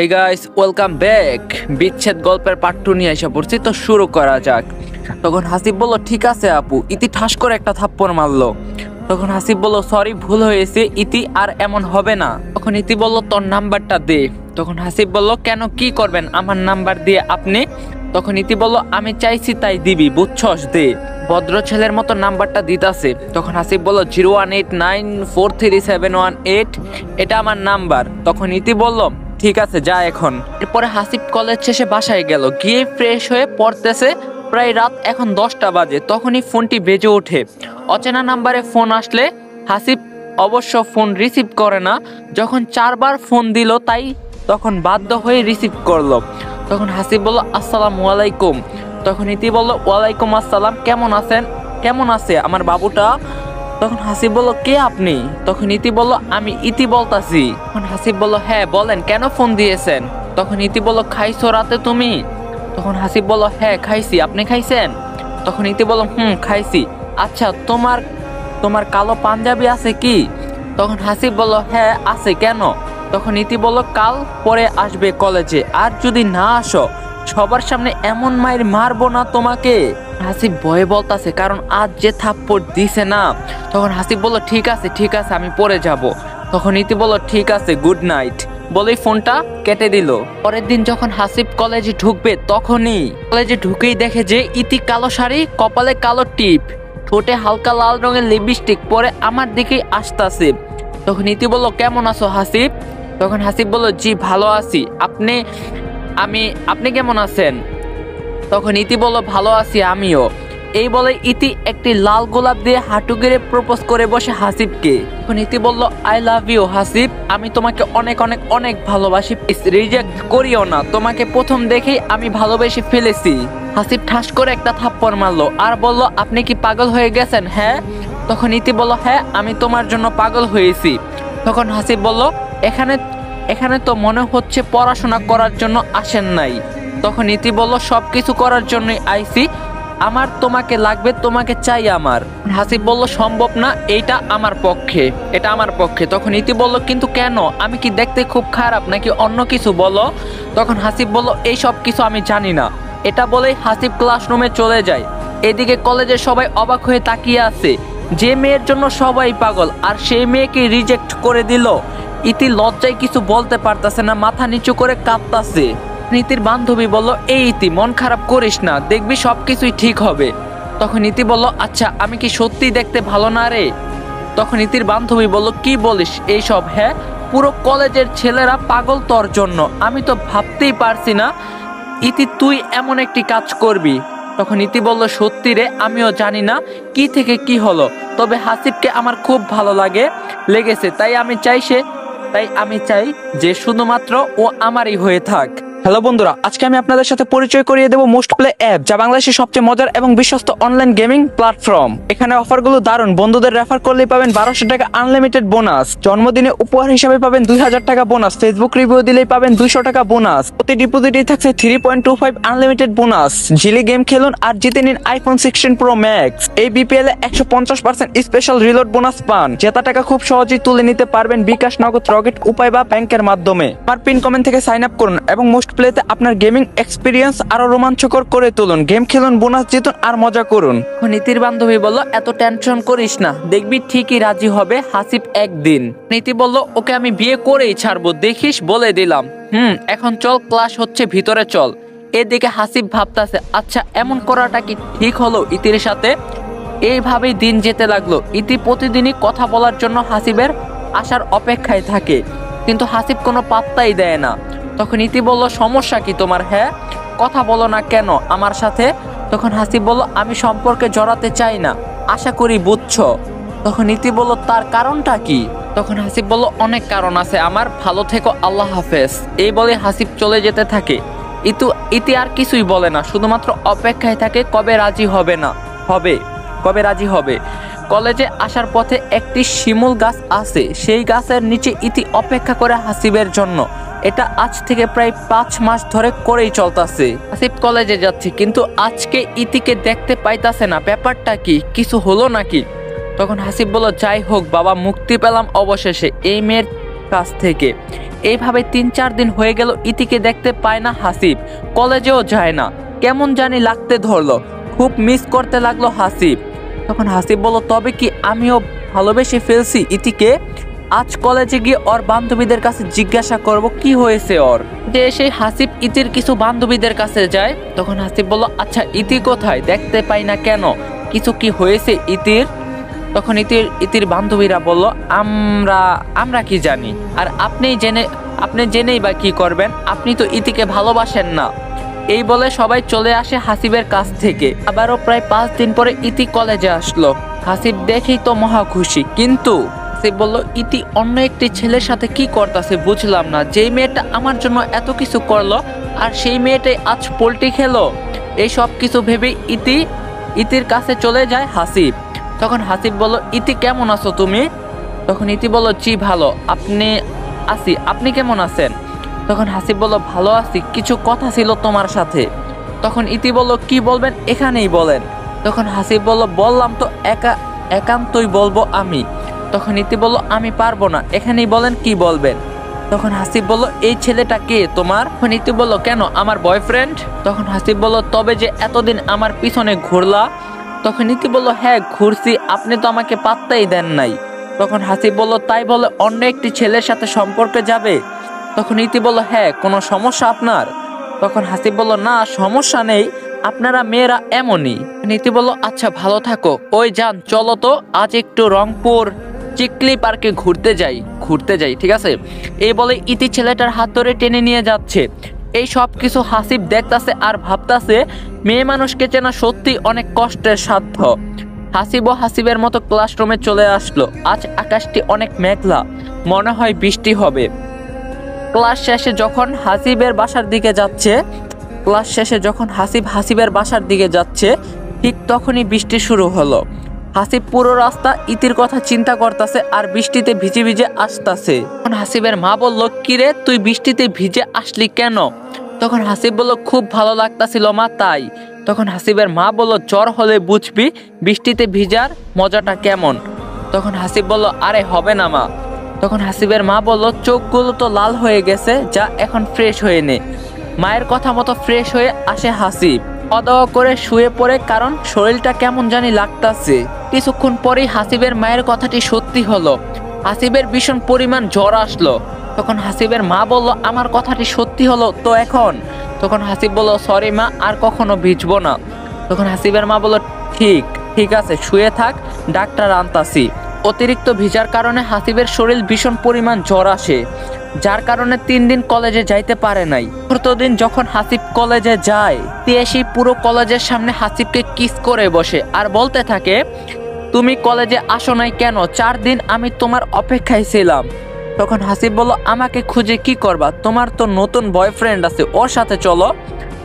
Hey guys welcome back বিচ্ছেদ গল্পের two নিয়ে এসে পড়ছি, তো শুরু করা যাক। তখন হাসিব বলল, ঠিক আছে আপু। ইতি ঠাস করে একটা থাপ্পড় মারলো। তখন হাসিব বলল সরি ভুল হয়েছে। ইতি আর এমন হবে না। তখন ইতি বলল, তোর নাম্বারটা দে। তখন হাসিব বলল, কেন কি করবেন? আমার নাম্বার দিয়ে আপনি তখন ইতি বলল, আমি চাইছি তাই দিবি, বুঝছস? দে। ভদ্র ছেলের মতো নাম্বারটা দিতাছে। তখন হাসিব বলল, zero one eight nine four three seven one eight, এটা আমার নাম্বার। তখন ইতি বলল ঠিক আছে, যা এখন। এরপরে হাসিব কলেজ শেষে বাসায় গেল। গিয়ে ফ্রেশ হয়ে পড়তেছে, প্রায় রাত এখন দশটা বাজে, তখনই ফোনটি বেজে ওঠে। অচেনা নাম্বারে ফোন আসলে হাসিব অবশ্য ফোন রিসিভ করে না। যখন চারবার ফোন দিল তাই তখন বাধ্য হয়ে রিসিভ করল। তখন হাসিব বলল, আসসালামু আলাইকুম। তখন ইতি বলল, ওয়ালাইকুম আসসালাম, কেমন আছেন? কেমন আছে? আমার বাবুটা তখন হাসিব বলল, কে আপনি? তখন ইতি বলল, আমি ইতি বলতাছি। তখন হাসিব বলল হ্যাঁ বলেন, কেন ফোন দিয়েছেন? তখন ইতি বলল, খাইছো রাতে তুমি? তখন হাসিব বলল হ্যাঁ খাইছি, আপনি খাইছেন? তখন ইতি বলল, হুম, খাইছি। আচ্ছা তোমার তোমার কালো পাঞ্জাবি আছে কি? তখন হাসিব বলল হ্যাঁ আছে, কেন? তখন ইতি বলল, কাল পরে আসবে কলেজে, আর যদি না আসো, সবার সামনে এমন মায়ের মারবো না তোমাকে। হাসিব ভয়ে বলতাছে, কারণ আজ যে থাপ্পড় দিছে না, তখন হাসিব বলল, ঠিক আছে ঠিক আছে, আমি পরে যাব। তখন ইতি বলল, ঠিক আছে গুড নাইট বলেই ফোনটা কেটে দিল। পরের দিন যখন হাসিব কলেজে ঢুকবে, তখনই কলেজে ঢুকেই দেখে যে ইতি কালো শাড়ি, কপালে কালো টিপ। ঠোঁটে হালকা লাল রঙের লিপস্টিক পরে আমার দিকেই আসতাছে। তখন ইতি বলল, কেমন আছো হাসিব? তখন হাসিব বলল, জি, ভালো আছি। আপনি, আমি, আপনি কেমন আছেন? তখন ইতি বলল, ভালো আছি আমিও। এই বলে ইতি একটি লাল গোলাপ দিয়ে হাঁটু গেড়ে প্রপোজ করে বসে হাসিবকে। তখন ইতি বলল, আই লাভ ইউ হাসিব। আমি তোমাকে অনেক অনেক অনেক ভালোবাসি। রিজেক্ট করিও না। তোমাকে প্রথম দেখেই আমি ভালোবেসে ফেলেছি। হাসিব ঠাস করে একটা থাপ্পড় মারলো। আর বলল, আপনি কি পাগল হয়ে গেছেন হ্যাঁ? তখন ইতি বলল হ্যাঁ আমি তোমার জন্য পাগল হয়েছি। তখন হাসিব বলল, এখানে এখানে তো মনে হচ্ছে পড়াশোনা করার জন্য আসেন নাই। তখন ইতি বলল সব কিছু করার জন্যই আইসি আমার তোমাকে লাগবে, তোমাকে চাই আমার। হাসিব বলল, সম্ভব না, এইটা আমার পক্ষে, এটা আমার পক্ষে। তখন ইতি বলল, কিন্তু কেন? আমি কি দেখতে খুব খারাপ নাকি অন্য কিছু বলো? তখন হাসিব বলল, এই সব কিছু আমি জানি না। এটা বলেই হাসিব ক্লাসরুমে চলে যায়। এদিকে কলেজের সবাই অবাক হয়ে তাকিয়ে আছে। যে মেয়ের জন্য সবাই পাগল, আর সেই মেয়েকে রিজেক্ট করে দিল। ইতি লজ্জায় কিছু বলতে পারতাছে না, মাথা নিচু করে কাঁদতাছে। নীতির বান্ধবী বলল, এই ইতি মন খারাপ করিস না, দেখবি সবকিছুই ঠিক হবে। তখন ইতি বলল আচ্ছা আমি কি সত্যি দেখতে ভালো না রে? তখন ইতির বান্ধবী বলল, কি বলিস এইসব হ্যাঁ? পুরো কলেজের ছেলেরা পাগল তোর জন্য। আমি তো ভাবতেই পারছি না, ইতি, তুই এমন একটি কাজ করবি। তখন ইতি বলল, সত্যি রে, আমিও জানি না কি থেকে কি হলো, তবে হাসিবকে আমার খুব ভালো লাগে, লেগেছে, তাই আমি চাই সে, তাই আমি চাই যে শুধুমাত্র ও আমারই হয়ে থাক। হ্যালো বন্ধুরা, আজকে আমি আপনাদের সাথে পরিচয় করিয়ে দেবো মোস্ট প্লে অ্যাপ, যা বাংলাদেশের সবচেয়ে মজার এবং বিশ্বস্ত অনলাইন গেমিং প্ল্যাটফর্ম এখানে অফারগুলো দারুণ, বন্ধুদের রেফার করলেই পাবেন বারোশো টাকা আনলিমিটেড বোনাস জন্মদিনে উপহার হিসাবে পাবেন দুই হাজার টাকা বোনাস ফেসবুক রিভিউ দিলেই পাবেন দুইশো টাকা বোনাস প্রতি ডিপোজিটে থাকছে three point two five unlimited bonus Jili game খেলুন আর জিতে নিন আইফোন সিক্সটিন প্রো ম্যাক্স এই বিপিএল এ একশো পঞ্চাশ পার্সেন্ট স্পেশাল রিলোড বোনাস পান, জেতা টাকা খুব সহজেই তুলে নিতে পারবেন বিকাশ, নগদ, রকেট, উপায় বা ব্যাংকের মাধ্যমে। আমার পিন কমেন্ট থেকে সাইন আপ করুন এবং মোস্ট প্লেতে আপনার গেমিং এক্সপিরিয়েন্স আরও রোমাঞ্চকর করে তুলুন। গেম খেলুন বোনাস জিতুন আর মজা করুন। নীতির বান্ধবী বলল, এত টেনশন করিস না। দেখবি ঠিকই রাজি হবে হাসিব একদিন। নীতি বলল, ওকে আমি বিয়ে করেই ছাড়বো, দেখিস? বলে দিলাম। হুম, এখন চল ক্লাস হচ্ছে, ভিতরে চল। এদিকে হাসিব ভাবতাছে আচ্ছা এমন করাটা কি ঠিক হলো ইতির সাথে? এইভাবেই দিন যেতে লাগল। ইতি প্রতিদিনই কথা বলার জন্য হাসিবের আসার অপেক্ষায় থাকে। কিন্তু হাসিব কোনো পাত্তাই দেয় না। তখন ইতি বলল, সমস্যা কি তোমার? হ্যাঁ? কথা বলো না কেন আমার সাথে? তখন হাসিব বলল, আমি সম্পর্কে জড়াতে চাই না, আশা করি বুঝছ। তখন ইতি বলল, তার কারণটা কি? তখন হাসিব বলল, অনেক কারণ আছে আমার, ভালো থেকো, আল্লাহ হাফেজ। এই বলে হাসিব চলে যেতে থাকে। ইতু, ইতি আর কিছুই বলে না, শুধুমাত্র অপেক্ষায় থাকে, কবে রাজি হবে না, হবে, কবে রাজি হবে। কলেজে আসার পথে একটি শিমুল গাছ আছে, সেই গাছের নিচে ইতি অপেক্ষা করে হাসিবের জন্য। এটা আজ থেকে প্রায় পাঁচ মাস ধরে করেই চলতেছে। হাসিব কলেজে যাচ্ছি, কিন্তু আজকে ইতিকে দেখতে পাইতাছে না। ব্যাপারটা কি? কিছু হলো নাকি? তখন হাসিব বলল, যাই হোক বাবা, মুক্তি পেলাম অবশেষে এই মেয়ের কাছ থেকে। এইভাবে তিন চার দিন হয়ে গেল, ইতিকে দেখতে পায় না হাসিব কলেজেও যায় না। কেমন জানি লাগতে ধরলো। খুব মিস করতে লাগল হাসিব তখন হাসিব বলল, তবে কি আমিও ভালোবেসে ফেলছি ইতিকে? আজ কলেজে গিয়ে ওর বান্ধবীদের কাছে জিজ্ঞাসা করব, কি হয়েছে ওর? যে সেই হাসিব ইতির কিছু বান্ধবীদের কাছে যায়, তখন হাসিব বলল আচ্ছা ইতি কোথায়? দেখতে পাই না কেন? কিছু কি হয়েছে ইতির? তখন ইতির ইতির বান্ধবীরা বলল, আমরা আমরা কি জানি? আর আপনি জেনে, আপনি জেনেই বা কি করবেন? আপনি তো ইতিকে ভালোবাসেন না। এই বলে সবাই চলে আসে হাসিবের কাছ থেকে। আবারও প্রায় পাঁচ দিন পরে ইতি কলেজে আসলো। হাসিব দেখেই তো মহা খুশি। কিন্তু হাসিব বলল, ইতি অন্য একটি ছেলের সাথে কি করতেছে বুঝলাম না। যেই মেয়েটা আমার জন্য এত কিছু করল, আর সেই মেয়েটাই আজ পোল্ট্রি খেলো। এই সব কিছু ভেবে ইতি, ইতির কাছে চলে যায় হাসিব তখন হাসিব বলল, ইতি কেমন আছো তুমি? তখন ইতি বলল, জি, ভালো। আপনি আছি আপনি কেমন আছেন? তখন হাসিব বলল, ভালো আছি। কিছু কথা ছিল তোমার সাথে। তখন ইতি বলল, কি বলবেন? এখানেই বলেন। তখন হাসিব বলল, বললাম তো একা, একান্তই বলব আমি। তখন ইতি বলল, আমি পারব না। এখানেই বলেন, কি বলবেন? তখন হাসিব বলল, এই ছেলেটা কে তোমার? ইতি বলল, কেন, আমার বয়ফ্রেন্ড তখন হাসিব বলল, তবে যে এতদিন আমার পিছনে ঘুরলা? তখন ইতি বলল হ্যাঁ ঘুরছি, আপনি তো আমাকে পাত্তাই দেন নাই। তখন হাসিব বলল, তাই বলে অন্য একটি ছেলের সাথে সম্পর্কে যাবে? তখন ইতি বলল হ্যাঁ কোনো সমস্যা আপনার? তখন হাসিব বলল, না, সমস্যা নেই, আপনারা মেয়েরা এমনই। নীতি বলল আচ্ছা ভালো থাকো। ওই যান, চলো তো, আজ একটু রংপুর। চিকলি পার্কে ঘুরতে যাই ঘুরতে যাই, ঠিক আছে? এই বলে ইতি ছেলেটার হাত ধরে টেনে নিয়ে যাচ্ছে। এই সব কিছু হাসিব দেখতাছে আর ভাবতাছে, মেয়ে মানুষকে চেনা সত্যি অনেক কষ্টের সাধ্য। হাসিব ও হাসিবের মতো ক্লাসরুমে চলে আসলো। আজ আকাশটি অনেক মেঘলা, মনে হয় বৃষ্টি হবে। ক্লাস শেষে যখন হাসিবের বাসার দিকে যাচ্ছে, ক্লাস শেষে যখন হাসিব হাসিবের বাসার দিকে যাচ্ছে, ঠিক তখনই বৃষ্টি শুরু হলো। হাসিব পুরো রাস্তা ইতির কথা চিন্তা করতেছে আর বৃষ্টিতে ভিজে ভিজে আসতাছে। তখন হাসিবের মা বলল কিরে তুই বৃষ্টিতে ভিজে আসলি কেন? তখন হাসিব বলল, খুব ভালো লাগতাছিল মা, তাই। তখন হাসিবের মা বলল, জ্বর হলে বুঝবি বৃষ্টিতে ভিজার মজাটা কেমন? তখন হাসিব বলল, আরে, হবে না মা। তখন হাসিবের মা বলল, চোখগুলো তো লাল হয়ে গেছে, যা এখন ফ্রেশ হয়ে নে। মায়ের কথা মতো ফ্রেশ হয়ে আসে হাসিব। অদওয়া করে শুয়ে পড়ে, কারণ শরীরটা কেমন জানি লাগতাছে। কিছুক্ষণ পরেই হাসিবের মায়ের কথাটি সত্যি হলো। হাসিবের ভীষণ পরিমাণ জ্বর আসলো। তখন হাসিবের মা বলল, আমার কথাটি সত্যি হলো তো এখন? তখন হাসিব বলল, সরি মা, আর কখনো ভিজবো না। তখন হাসিবের মা বলল, ঠিক ঠিক আছে, শুয়ে থাক, ডাক্তার আনতাসি অতিরিক্ত ভিজার কারণে হাসিবের শরীর ভীষণ পরিমাণ জ্বর আসে, যার কারণে তিন দিন কলেজে যাইতে পারে নাই। চতুর্থ দিন যখন হাসিব কলেজে যায় তিয়াসি পুরো কলেজের সামনে হাসিবকে কিস করে বসে। আর বলতে থাকে তুমি কলেজে আসো নাই কেন? চার দিন আমি তোমার অপেক্ষায় ছিলাম। তখন হাসিব বলল, আমাকে খুঁজে কি করবা? তোমার তো নতুন বয়ফ্রেন্ড আছে, ওর সাথে চলো।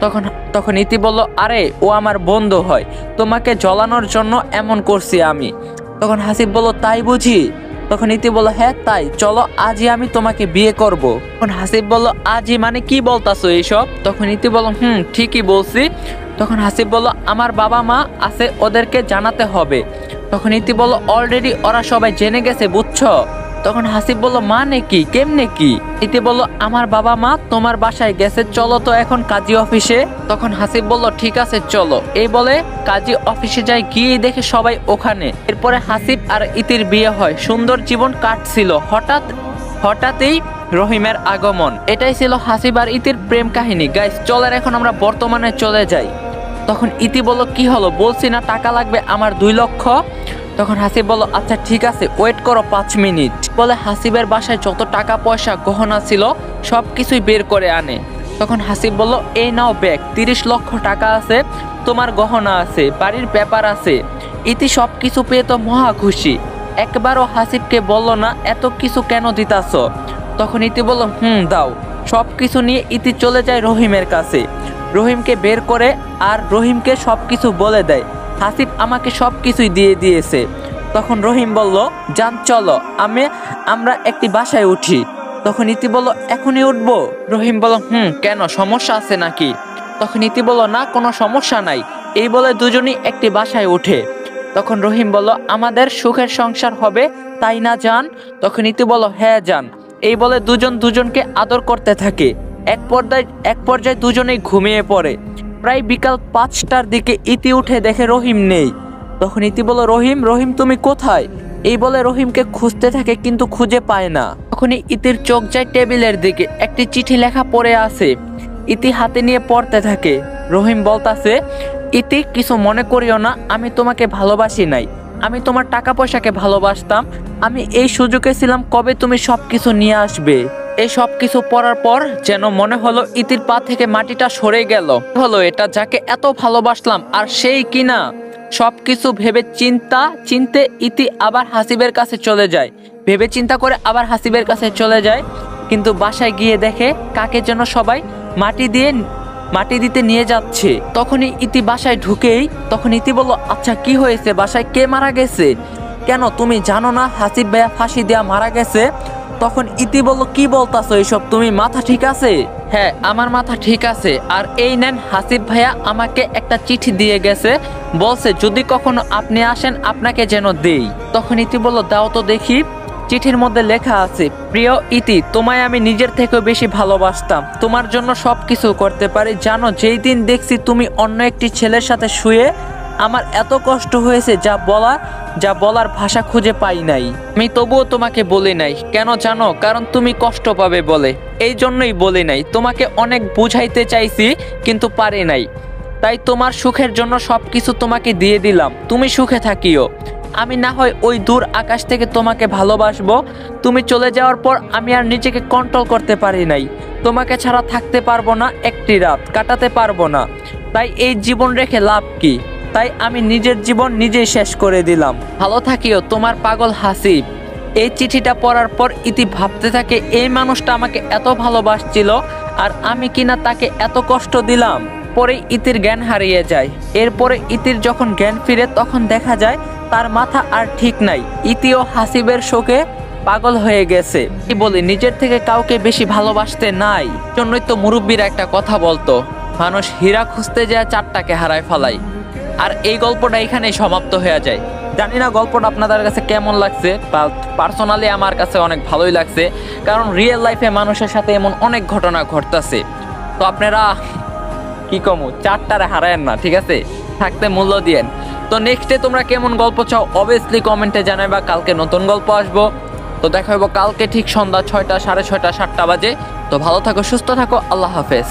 তখন তখন ইতি বলল, আরে, ও আমার বন্ধু হয়, তোমাকে জ্বলানোর জন্য এমন করছি আমি। তখন হাসিব বলল, তাই বুঝি? তখন ইতি বলল হ্যাঁ তাই, চলো, আজই আমি তোমাকে বিয়ে করব। তখন হাসিব বলল, আজই মানে কি বলতাছো এইসব তখন ইতি বলল, হুম, ঠিকই বলছি। তখন হাসিব বলল, আমার বাবা মা আছে, ওদেরকে জানাতে হবে। তখন ইতি বলল অলরেডি ওরা সবাই জেনে গেছে, বুঝছ? তখন হাসিব বলল মানে কি কেমনে কি ইতি বলল, আমার বাবা মা তোমার বাসায় গেছে, চলো তো এখন কাজী অফিসে। তখন হাসিব বলল, ঠিক আছে, চলো। এই বলে কাজী অফিসে যায়, গিয়ে দেখে সবাই ওখানে। এরপরে হাসিব আর ইতির বিয়ে হয়। সুন্দর জীবন কাটছিল। হঠাৎ, হঠাৎই রহিমের আগমন। এটাই ছিল হাসিব আর ইতির প্রেম কাহিনী। গাইস চলের এখন আমরা বর্তমানে চলে যাই। তখন ইতি বলল, কি হলো? বলছি না, টাকা লাগবে আমার দুই লক্ষ? তখন হাসিব বলল আচ্ছা ঠিক আছে, ওয়েট করো পাঁচ মিনিট। বলে হাসিবের বাসায় যত টাকা পয়সা গহনা ছিল, সব কিছুই বের করে আনে। তখন হাসিব বলল এই নাও ব্যাগ, তিরিশ লক্ষ টাকা আছে, তোমার গহনা আছে, বাড়ির ব্যাপার আছে। ইতি সব কিছু পেয়ে তো মহা খুশি। একবারও হাসিবকে বলল না, এত কিছু কেন দিতাছ? তখন ইতি বলল, হুম, দাও। সব কিছু নিয়ে ইতি চলে যায় রহিমের কাছে। রহিমকে বের করে আর রহিমকে সব কিছু বলে দেয়। হাসিফ আমাকে সব কিছুই দিয়ে দিয়েছে। তখন রহিম বলল যান চলো, আমি, আমরা একটি বাসায় উঠি। তখন ইতি বলল, এখনই উঠবো? রহিম বলল, হুম, কেন, সমস্যা আছে নাকি? তখন ইতি বলল, না, কোনো সমস্যা নাই। এই বলে দুজনই একটি বাসায় উঠে। তখন রহিম বলল, আমাদের সুখের সংসার হবে, তাই না যান তখন ইতি বলল হ্যাঁ যান এই বলে দুজন দুজনকে আদর করতে থাকে। এক পর্যায়ে এক পর্যায়ে দুজনেই ঘুমিয়ে পড়ে। প্রায় বিকাল পাঁচটার দিকে ইতি উঠে দেখে রহিম নেই। তখন ইতি বলো রহিম রহিম, তুমি কোথায়? এই বলে রহিমকে খুঁজতে থাকে, কিন্তু খুঁজে পায় না। তখনই ইতির চোখ যায় টেবিলের দিকে। একটি চিঠি লেখা পড়ে আছে। ইতি হাতে নিয়ে পড়তে থাকে। রহিম বলতাছে, ইতি, কিছু মনে করিও না, আমি তোমাকে ভালোবাসি নাই। আমি তোমার টাকা পয়সাকে ভালোবাসতাম। আমি এই সুযোগে ছিলাম কবে তুমি সবকিছু নিয়ে আসবে? এই সব কিছু পড়ার পর যেন মনে হলো ইতির পা থেকে মাটিটা সরে গেল। হলো এটা যাকে এত ভালোবাসলাম, আর সেই কিনা? সবকিছু ভেবে চিন্তা, চিনতে ইতি আবার হাসিবের কাছে চলে যায়। ভেবে চিন্তা করে আবার হাসিবের কাছে চলে যায়। কিন্তু বাসায় গিয়ে দেখে কাকে যেন সবাই মাটি দিয়ে, মাটি দিতে নিয়ে যাচ্ছে। তখনই ইতি বাসায় ঢুকেই, তখন ইতি বলল আচ্ছা কি হয়েছে? বাসায় কে মারা গেছে? কেন, তুমি জানো না, হাসিব ভাইয়া ফাঁসি দেয়া মারা গেছে। তখন ইতি বলল কি বলতাছো এইসব? তুমি মাথা ঠিক আছে? হ্যাঁ আমার মাথা ঠিক আছে। আর এই নেন, হাসিব ভাইয়া আমাকে একটা চিঠি দিয়ে গেছে। বলছে, যদি কখনো আপনি আসেন, আপনাকে যেন দেই। তখন ইতি বলল দাও তো দেখি। চিঠির মধ্যে লেখা আছে, প্রিয় ইতি, তোমায় আমি নিজের থেকেও বেশি ভালোবাসতাম। তোমার জন্য সব কিছু করতে পারি। জানো, যেই দিন দেখছি তুমি অন্য একটি ছেলের সাথে শুয়ে আমার এত কষ্ট হয়েছে যা বলার যা বলার ভাষা খুঁজে পাই নাই। আমি তবুও তোমাকে বলি নাই, কেন জানো? কারণ তুমি কষ্ট পাবে বলে। এই জন্যই বলি নাই, তোমাকে অনেক বুঝাইতে চাইছি, কিন্তু পারি নাই। তাই তোমার সুখের জন্য সব কিছু তোমাকে দিয়ে দিলাম, তুমি সুখে থাকিও। আমি না হয় ওই দূর আকাশ থেকে তোমাকে ভালোবাসবো, তুমি চলে যাওয়ার পর আমি আর নিজেকে কন্ট্রোল করতে পারি নাই। তোমাকে ছাড়া থাকতে পারব না, একটি রাত কাটাতে পারব না। তাই এই জীবন রেখে লাভ কি? তাই আমি নিজের জীবন নিজেই শেষ করে দিলাম। ভালো থাকিও, তোমার পাগল হাসিব। এই চিঠিটা পড়ার পর ইতি ভাবতে থাকে, এই মানুষটা আমাকে এত ভালোবাসছিল আর আমি কিনা তাকে এত কষ্ট দিলাম। পরে ইতির জ্ঞান হারিয়ে যায়। এরপরে ইতির যখন জ্ঞান ফিরে তখন দেখা যায়, তার মাথা আর ঠিক নাই। ইতি ও হাসিবের শোকে পাগল হয়ে গেছে। কি বলি, নিজের থেকে কাউকে বেশি ভালোবাসতে নাই। জন্যই তো মুরব্বীরা একটা কথা বলতো, মানুষ হীরা খুঁজতে যায়, চারটাকে হারায় ফেলাই আর এই গল্পটা এখানেই সমাপ্ত হয়ে যায়। জানি না গল্পটা আপনাদের কাছে কেমন লাগছে পার্সোনালি আমার কাছে অনেক ভালোই লাগছে, কারণ রিয়েল লাইফে মানুষের সাথে এমন অনেক ঘটনা ঘটতেছে। তো আপনারা কি কমু, চারটারে হারায়েন না, ঠিক আছে? থাকতে মূল্য দিয়েন। তো নেক্সটে তোমরা কেমন গল্প চাও অবভিয়াসলি কমেন্টে জানাবা কালকে নতুন গল্প আসব। তো দেখা হইব কালকে ঠিক সন্ধ্যা ছয়টা, সাড়ে ছয়টা, সাতটা বাজে। তো ভালো থাকো, সুস্থ থাকো, আল্লাহ হাফেজ।